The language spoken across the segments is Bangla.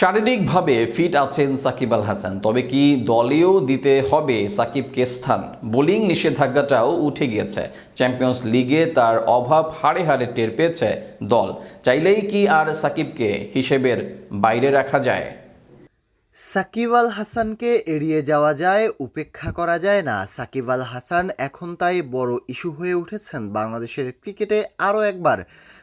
শারীরিকভাবে ফিট আছেন সাকিব আল হাসান, তবে কি দলেও দিতে হবে সাকিবকে স্থান? বোলিং নিষেধাজ্ঞাটাও উঠে গিয়েছে। চ্যাম্পিয়ন্স লিগে তার অভাব হাড়ে হাড়ে টের পেয়েছে দল। চাইলেই কি আর সাকিবকে হিসেবের বাইরে রাখা যায়? সাকিব আল হাসানকে এড়িয়ে যাওয়া যায়, উপেক্ষা করা যায় না। সাকিব আল হাসান এখন তাই বড় ইস্যু হয়ে উঠেছেন বাংলাদেশের ক্রিকেটে আরও একবার।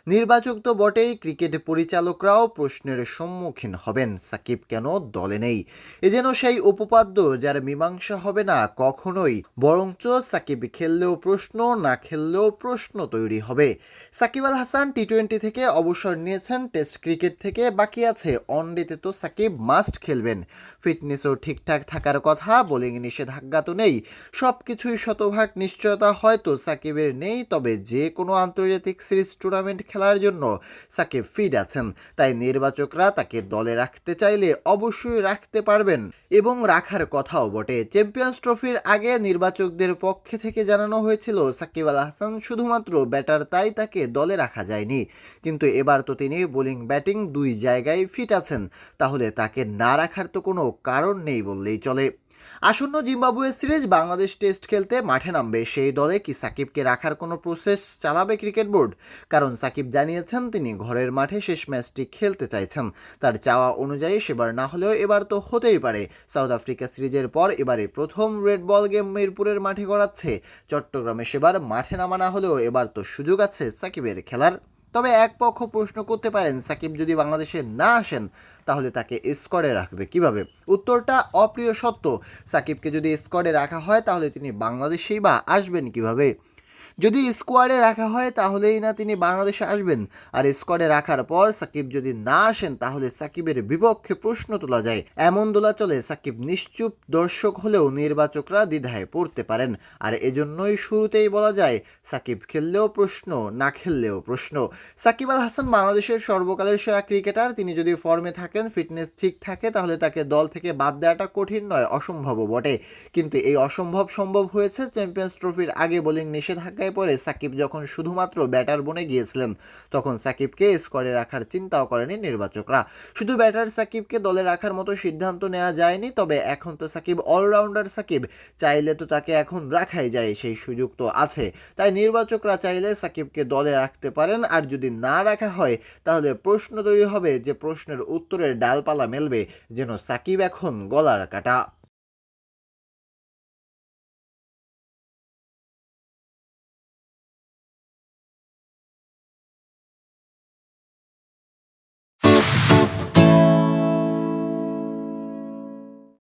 নির্বাচক তো বটেই, ক্রিকেট পরিচালকরাও প্রশ্নের সম্মুখীন হবেন। সাকিব কেন দলে নেই? এ যেন সেই উপপাদ্য যার মীমাংসা হবে না কখনোই। বরঞ্চ সাকিব খেললেও প্রশ্ন, না খেললেও প্রশ্ন তৈরি হবে। সাকিব আল হাসান টি টোয়েন্টি থেকে অবসর নিয়েছেন, টেস্ট ক্রিকেট থেকে বাকি আছে। ওয়ানডেতে তো সাকিব মাস্ট খেলবেন। ফিটনেসও ঠিকঠাক থাকার কথা, বোলিং নিষেধাজ্ঞা তো নেই। সব কিছুই শতভাগ নিশ্চয়তা হয়তো সাকিবের নেই, তবে যে কোনো আন্তর্জাতিক সিরিজ টুর্নামেন্ট খেলার জন্য সাকিব ফিট আছেন। তাই নির্বাচকরা তাকে দলে রাখতে চাইলে অবশ্যই রাখতে পারবেন এবং রাখার কথাও বটে। চ্যাম্পিয়ন্স ট্রফির আগে নির্বাচকদের পক্ষে থেকে জানানো হয়েছিল, সাকিব আল হাসান শুধুমাত্র ব্যাটার তাই তাকে দলে রাখা যায়নি। কিন্তু এবার তো তিনি বোলিং ব্যাটিং দুই জায়গায় ফিট আছেন। তাহলে তাকে না রাখার তো কোনো কারণ নেই বললেই চলে। আসন্ন জিম্বাবুয়ে সিরিজ বাংলাদেশ টেস্ট খেলতে মাঠে নামবে সেই দলে কি সাকিবকে রাখার কোনো প্রসেস চালাবে ক্রিকেট বোর্ড? কারণ সাকিব জানিয়েছেন তিনি ঘরের মাঠে শেষ ম্যাচটি খেলতে চাইছেন। তার চাওয়া অনুযায়ী সেবার না হলেও এবার তো হতেই পারে। সাউথ আফ্রিকা সিরিজের পর এবারে প্রথম রেড বল গেম মিরপুরের মাঠে গড়াচ্ছে। চট্টগ্রামে সেবার মাঠে নামা না হলেও এবার তো সুযোগ আছে সাকিবের খেলার। তবে এক পক্ষ প্রশ্ন করতে পারেন, সাকিব যদি বাংলাদেশে না আসেন, তাহলে তাকে স্কোয়াডে রাখবে। কীভাবে? উত্তরটা অপ্রিয় সত্য। সাকিবকে যদি স্কোয়াডে রাখা হয়, তাহলে তিনি বাংলাদেশেই বা আসবেন কীভাবে? যদি স্কোয়াডে রাখা হয় তাহলেই না তিনি বাংলাদেশে আসবেন। আর স্কোয়াডে রাখার পর সাকিব যদি না আসেন, তাহলে সাকিবের বিপক্ষে প্রশ্ন তোলা যায়। এমন দোলাচলে সাকিব নিশ্চুপ দর্শক হলেও নির্বাচকরা দ্বিধায় পড়তে পারেন। আর এজন্যই শুরুতেই বলা যায়, সাকিব খেললেও প্রশ্ন, না খেললেও প্রশ্ন। সাকিব আল হাসান বাংলাদেশের সর্বকালের সেরা ক্রিকেটার। তিনি যদি ফর্মে থাকেন, ফিটনেস ঠিক থাকে, তাহলে তাকে দল থেকে বাদ দেওয়াটা কঠিন নয়, অসম্ভবও বটে। কিন্তু এই অসম্ভব সম্ভব হয়েছে চ্যাম্পিয়ন্স ট্রফির আগে বোলিং নিষেধাজ্ঞায় পরে সাকিব যখন শুধুমাত্র ব্যাটার বনে গিয়েছিলেন, তখন সাকিবকে স্কোয়াডে রাখার চিন্তাও করেনি নির্বাচকরা। শুধু ব্যাটার সাকিবকে দলে রাখার মতো সিদ্ধান্ত নেওয়া যায়নি, তবে এখন তো সাকিব অলরাউন্ডার সাকিব, চাইলে তো তাকে এখন রাখাই যায় সেই সুযোগ তো আছে। তাই নির্বাচকরা চাইলে সাকিবকে দলে রাখতে পারেন, আর যদি না রাখা হয়, তাহলে প্রশ্ন তৈরি হবে যে প্রশ্নের উত্তরের ডালপালা মেলবে, যেন সাকিব এখন গলার কাটা।